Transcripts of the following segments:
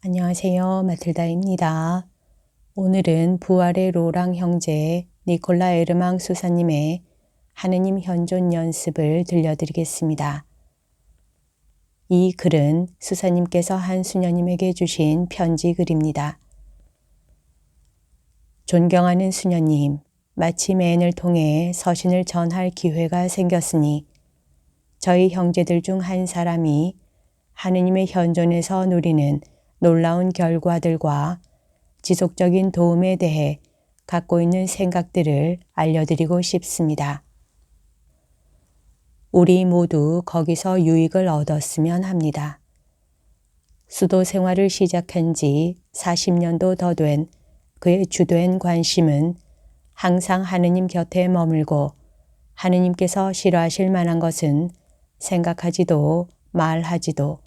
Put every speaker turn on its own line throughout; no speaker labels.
안녕하세요. 마틀다입니다. 오늘은 부활의 로랑 형제 니콜라 에르망 수사님의 하느님 현존 연습을 들려드리겠습니다. 이 글은 수사님께서 한 수녀님에게 주신 편지 글입니다. 존경하는 수녀님, 마치 맨을 통해 서신을 전할 기회가 생겼으니 저희 형제들 중 한 사람이 하느님의 현존에서 누리는 놀라운 결과들과 지속적인 도움에 대해 갖고 있는 생각들을 알려드리고 싶습니다. 우리 모두 거기서 유익을 얻었으면 합니다. 수도 생활을 시작한 지 40년도 더 된 그의 주된 관심은 항상 하느님 곁에 머물고 하느님께서 싫어하실 만한 것은 생각하지도 말하지도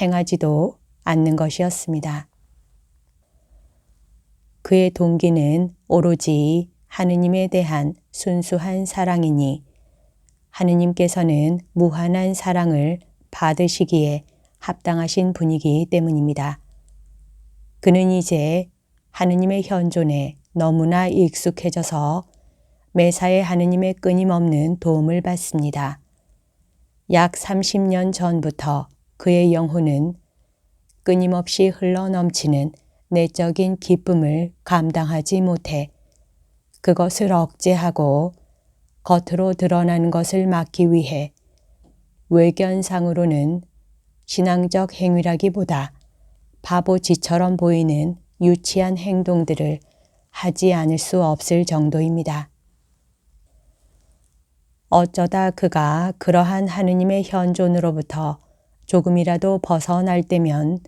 행하지도 않는 것이었습니다. 그의 동기는 오로지 하느님에 대한 순수한 사랑이니 하느님께서는 무한한 사랑을 받으시기에 합당하신 분이기 때문입니다. 그는 이제 하느님의 현존에 너무나 익숙해져서 매사에 하느님의 끊임없는 도움을 받습니다. 약 30년 전부터 그의 영혼은 끊임없이 흘러 넘치는 내적인 기쁨을 감당하지 못해 그것을 억제하고 겉으로 드러나는 것을 막기 위해 외견상으로는 신앙적 행위라기보다 바보짓처럼 보이는 유치한 행동들을 하지 않을 수 없을 정도입니다. 어쩌다 그가 그러한 하느님의 현존으로부터 조금이라도 벗어날 때면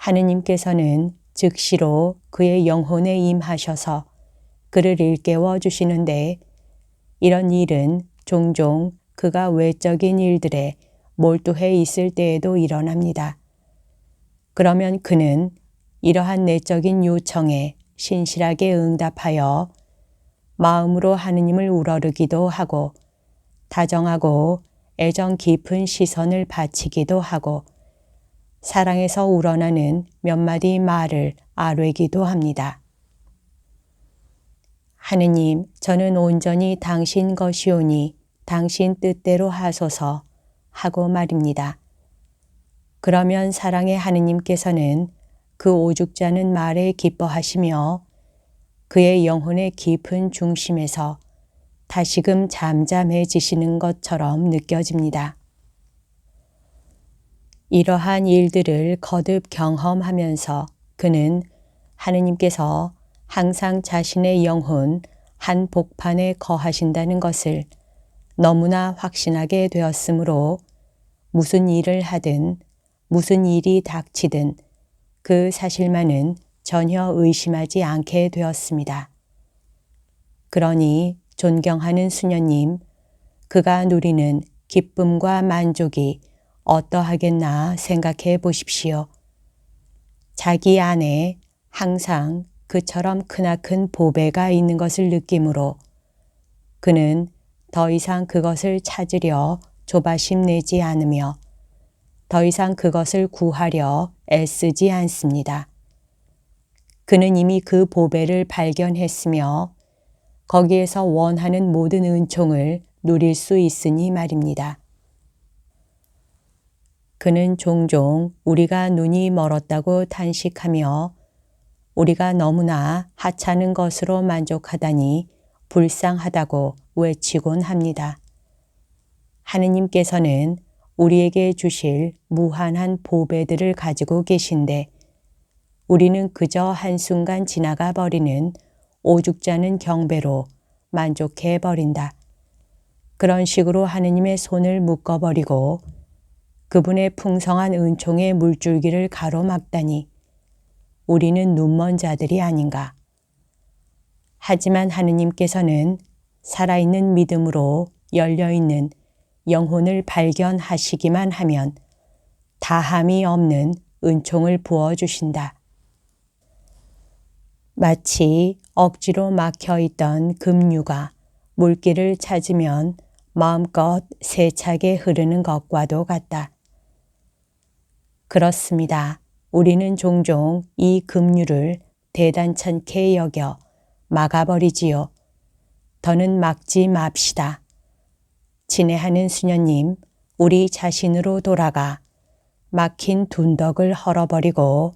하느님께서는 즉시로 그의 영혼에 임하셔서 그를 일깨워 주시는데 이런 일은 종종 그가 외적인 일들에 몰두해 있을 때에도 일어납니다. 그러면 그는 이러한 내적인 요청에 신실하게 응답하여 마음으로 하느님을 우러르기도 하고 다정하고 애정 깊은 시선을 바치기도 하고 사랑에서 우러나는 몇 마디 말을 아뢰기도 합니다. 하느님, 저는 온전히 당신 것이오니 당신 뜻대로 하소서 하고 말입니다. 그러면 사랑의 하느님께서는 그 오죽자는 말에 기뻐하시며 그의 영혼의 깊은 중심에서 다시금 잠잠해지시는 것처럼 느껴집니다. 이러한 일들을 거듭 경험하면서 그는 하느님께서 항상 자신의 영혼 한 복판에 거하신다는 것을 너무나 확신하게 되었으므로 무슨 일을 하든 무슨 일이 닥치든 그 사실만은 전혀 의심하지 않게 되었습니다. 그러니 존경하는 수녀님, 그가 누리는 기쁨과 만족이 어떠하겠나 생각해 보십시오. 자기 안에 항상 그처럼 크나큰 보배가 있는 것을 느끼므로 그는 더 이상 그것을 찾으려 조바심 내지 않으며 더 이상 그것을 구하려 애쓰지 않습니다. 그는 이미 그 보배를 발견했으며 거기에서 원하는 모든 은총을 누릴 수 있으니 말입니다. 그는 종종 우리가 눈이 멀었다고 탄식하며 우리가 너무나 하찮은 것으로 만족하다니 불쌍하다고 외치곤 합니다. 하느님께서는 우리에게 주실 무한한 보배들을 가지고 계신데 우리는 그저 한순간 지나가 버리는 오죽자는 경배로 만족해 버린다. 그런 식으로 하느님의 손을 묶어버리고 그분의 풍성한 은총의 물줄기를 가로막다니 우리는 눈먼 자들이 아닌가. 하지만 하느님께서는 살아있는 믿음으로 열려있는 영혼을 발견하시기만 하면 다함이 없는 은총을 부어주신다. 마치 억지로 막혀 있던 급류가 물길을 찾으면 마음껏 세차게 흐르는 것과도 같다. 그렇습니다. 우리는 종종 이 급류를 대단찮게 여겨 막아버리지요. 더는 막지 맙시다. 친애하는 수녀님, 우리 자신으로 돌아가 막힌 둔덕을 헐어버리고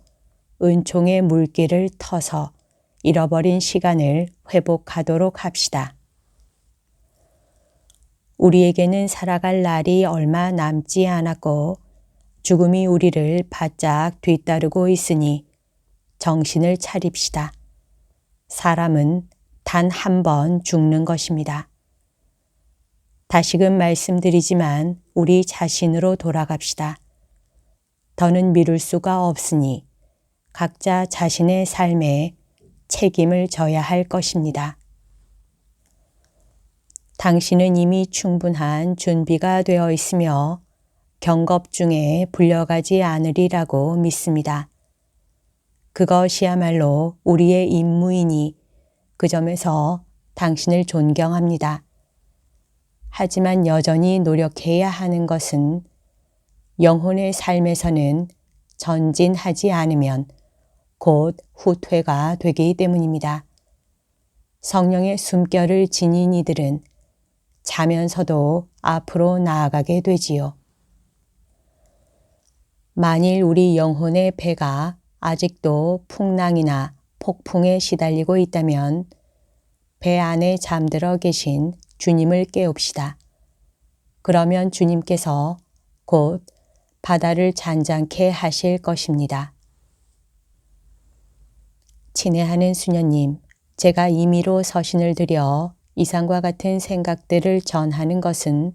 은총의 물길을 터서 잃어버린 시간을 회복하도록 합시다. 우리에게는 살아갈 날이 얼마 남지 않았고 죽음이 우리를 바짝 뒤따르고 있으니 정신을 차립시다. 사람은 단 한 번 죽는 것입니다. 다시금 말씀드리지만 우리 자신으로 돌아갑시다. 더는 미룰 수가 없으니 각자 자신의 삶에 책임을 져야 할 것입니다. 당신은 이미 충분한 준비가 되어 있으며 경겁 중에 불려가지 않으리라고 믿습니다. 그것이야말로 우리의 임무이니 그 점에서 당신을 존경합니다. 하지만 여전히 노력해야 하는 것은 영혼의 삶에서는 전진하지 않으면 곧 후퇴가 되기 때문입니다. 성령의 숨결을 지닌 이들은 자면서도 앞으로 나아가게 되지요. 만일 우리 영혼의 배가 아직도 풍랑이나 폭풍에 시달리고 있다면 배 안에 잠들어 계신 주님을 깨웁시다. 그러면 주님께서 곧 바다를 잔잔케 하실 것입니다. 친애하는 수녀님, 제가 임의로 서신을 드려 이상과 같은 생각들을 전하는 것은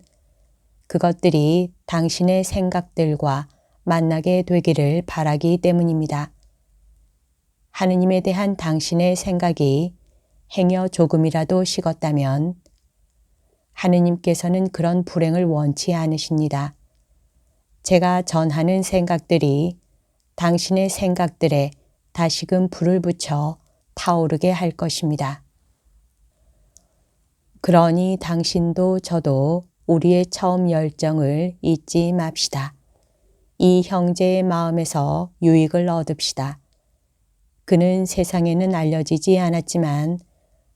그것들이 당신의 생각들과 만나게 되기를 바라기 때문입니다. 하느님에 대한 당신의 생각이 행여 조금이라도 식었다면 하느님께서는 그런 불행을 원치 않으십니다. 제가 전하는 생각들이 당신의 생각들에 다시금 불을 붙여 타오르게 할 것입니다. 그러니 당신도 저도 우리의 처음 열정을 잊지 맙시다. 이 형제의 마음에서 유익을 얻읍시다. 그는 세상에는 알려지지 않았지만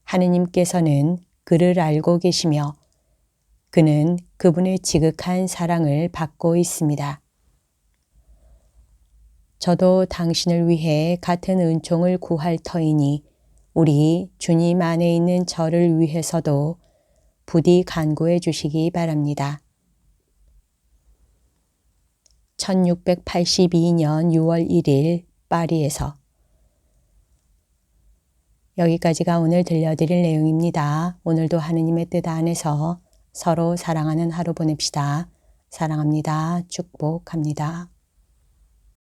하느님께서는 그를 알고 계시며 그는 그분의 지극한 사랑을 받고 있습니다. 저도 당신을 위해 같은 은총을 구할 터이니 우리 주님 안에 있는 저를 위해서도 부디 간구해 주시기 바랍니다. 1682년 6월 1일 파리에서 여기까지가 오늘 들려드릴 내용입니다. 오늘도 하느님의 뜻 안에서 서로 사랑하는 하루 보냅시다. 사랑합니다. 축복합니다.